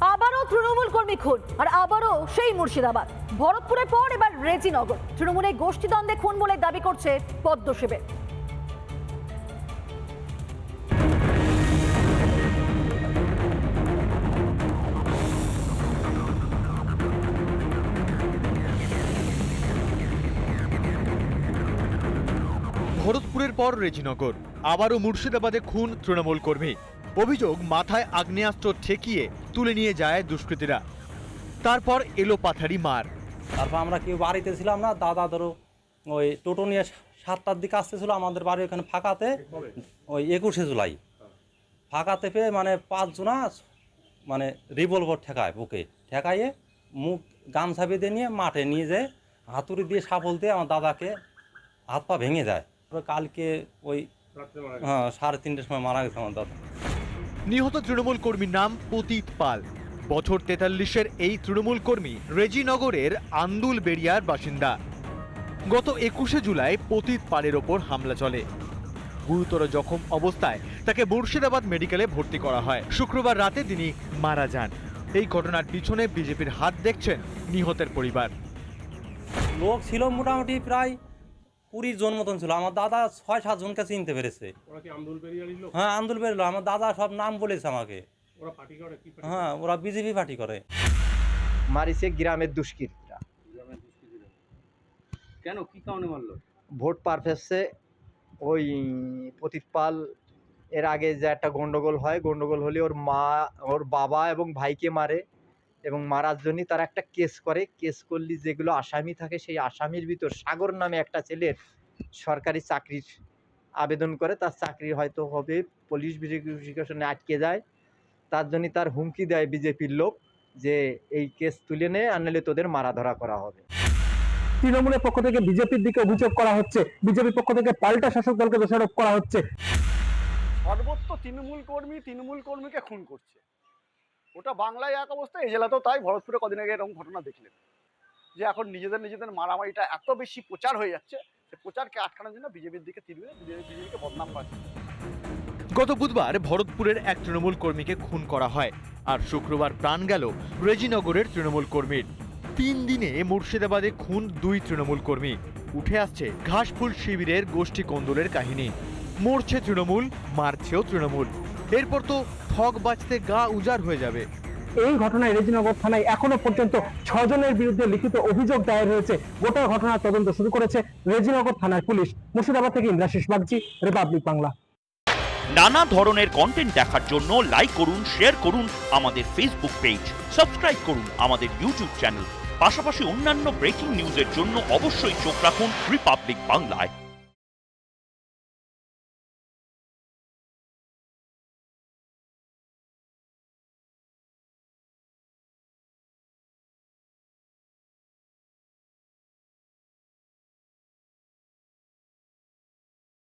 আবারও তৃণমূল কর্মী খুন, আর আবারও সেই মুর্শিদাবাদ। ভরতপুরের পর এবার রেজিনগর। তৃণমূলের গোষ্ঠীদ্বন্দ্বে খুন বলে দাবি করছে পদ্ম ভরতপুরের পর রেজিনগর। আবারও মুর্শিদাবাদে খুন তৃণমূল কর্মী। অভিযোগ মাথায় আগ্নেয়াস্ত্র ঠেকিয়ে তুলে নিয়ে যায় দুষ্কৃতীরা। তারপর এলো পাথারি মার। তারপর আমরা কেউ বাড়িতে ছিলাম না দাদা ধরো ওই টোটো নিয়ে সাতটার দিকে আসতেছিল আমাদের বাড়ি ওখানে ফাঁকাতে ওই একুশে জুলাই। ফাঁকাতে পেয়ে মানে পাঁচজনা মানে রিভলভার ঠেকায় বুকে। ঠেকাইয়ে মুখ গামছা বেঁধে নিয়ে মাঠে নিয়ে যায় হাতুড়ি দিয়ে সাপল দিয়ে আমার দাদাকে হাত পা ভেঙে যায় কালকে ওই হ্যাঁ সাড়ে তিনটের সময় মারা গেছে আমার দাদা। নিহত তৃণমূল কর্মীর নাম পতিত পাল। বছর তেতাল্লিশের এই তৃণমূল কর্মী রেজিনগরের আন্দুল বেরিয়ার বাসিন্দা। গত একুশে জুলাই পতিত পালের ওপর হামলা চলে। গুরুতর জখম অবস্থায় তাকে মুর্শিদাবাদ মেডিকেলে ভর্তি করা হয়। শুক্রবার রাতে তিনি মারা যান। এই ঘটনার পিছনে বিজেপির হাত দেখছেন নিহতের পরিবার। লোক ছিল মোটামুটি প্রায় কুড়ি জন মতন ছিল। আমার দাদা ছয় সাত জনকে চিনতে পেরেছে। হ্যাঁ আন্দোলন বেরোলো আমার দাদা সব নাম বলেছে আমাকে। হ্যাঁ ওরা বিজেপি পার্টি করে। মারিছে গ্রামের দুষ্কৃতীরা। গ্রামের দুষ্কৃতীরা। কেন? কি কারণে মারলো? ভোট পারফেসে ওই প্রতীক পাল এর আগে যে একটা গন্ডগোল হয় গন্ডগোল হলে ওর মা ওর বাবা এবং ভাইকে মারে। এবং মারার জন্যই তারা একটা কেস করে। কেস করলে যেগুলো আসামি থাকে সেই আসামির ভিতর সাগর নামে একটা ছেলের সরকারি চাকরির আবেদন করে। তার চাকরি হয়তো হবে পুলিশ ভেরিফিকেশনে আটকে যায়। তার জন্য তার হুমকি দেয় বিজেপির লোক যে এই কেস তুলে নে আনলে তোদের মারা ধরা করা হবে। তৃণমূলের পক্ষ থেকে বিজেপির দিকে অভিযোগ করা হচ্ছে। বিজেপির পক্ষ থেকে পাল্টা শাসক দলকে দোষারোপ করা হচ্ছে। সর্বত্র তৃণমূল কর্মী তৃণমূল কর্মীকে খুন করছে। ওটা বাংলায় এক অবস্থা, এই জেলাতেও তাই, ভরতপুরে কদিন আগে এরকম ঘটনা দেখলেন। যে এখন নিজেদের নিজেদের মারামারিটা এত বেশি প্রচার হয়ে যাচ্ছে, সে প্রচারকে আটকানোর জন্য বিজেপির দিকে তীর বিজেপিকে বদনাম পাচ্ছে গত বুধবার ভরতপুরের এক তৃণমূল কর্মীকে খুন করা হয়, আর শুক্রবার প্রাণ গেল রেজিনগরের তৃণমূল কর্মীর। তিন দিনে মুর্শিদাবাদে খুন দুই তৃণমূল কর্মী। উঠে আসছে ঘাসফুল শিবিরের গোষ্ঠী কন্দলের কাহিনী। মরছে তৃণমূল, মারছেও তৃণমূল। এরপর তো ঠগ বাঁচতে গা উজাড় হয়ে যাবে। এই ঘটনায় রেজিনগর থানায় এখনও পর্যন্ত ছজনের বিরুদ্ধে লিখিত অভিযোগ দায়ের হয়েছে। গোটা ঘটনার তদন্ত শুরু করেছে রেজিনগর থানার পুলিশ। মুর্শিদাবাদ থেকে ইন্দ্রাশিস বাগচি রিপাবলিক বাংলা। নানা ধরনের কন্টেন্ট দেখার জন্য লাইক করুন শেয়ার করুন আমাদের ফেসবুক পেজ সাবস্ক্রাইব করুন আমাদের ইউটিউব চ্যানেল পাশাপাশি অন্যান্য ব্রেকিং নিউজের জন্য অবশ্যই চোখ রাখুন রিপাবলিক বাংলায়